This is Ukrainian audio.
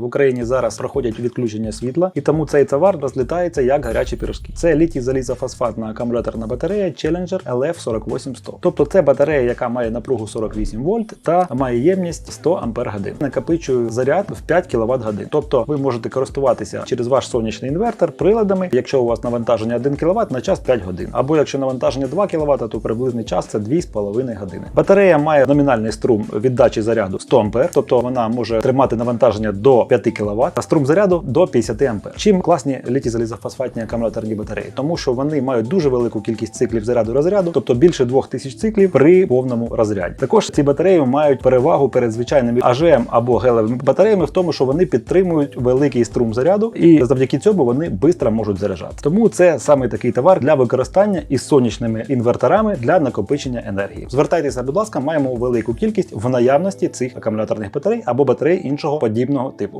В Україні зараз проходять відключення світла, і тому цей товар розлітається як гарячі пірожки. Це літій залізофосфатна акумуляторна батарея Challenger LF48100. Тобто це батарея, яка має напругу 48 вольт та має ємність 100 ампер годин. Накопичує заряд в 5 кВт годин. Тобто ви можете користуватися через ваш сонячний інвертор приладами, якщо у вас навантаження 1 кВт на час 5 годин. Або якщо навантаження 2 кВт, то приблизний час це 2,5 години. Батарея має номінальний струм віддачі заряду 100 ампер, тобто вона може тримати навантаження до 5 кВт, а струм заряду до 50 ампер. Чим класні літій залізофосфатні акумуляторні батареї? Тому що вони мають дуже велику кількість циклів заряду розряду, тобто більше 2000 циклів при повному розряді. Також ці батареї мають перевагу перед звичайними АЖМ або гелевими батареями в тому, що вони підтримують великий струм заряду, і завдяки цьому вони швидко можуть заряджати. Тому це саме такий товар для використання із сонячними інверторами для накопичення енергії. Звертайтеся, будь ласка, маємо велику кількість в наявності цих акумуляторних батарей або батарей іншого подібного типу.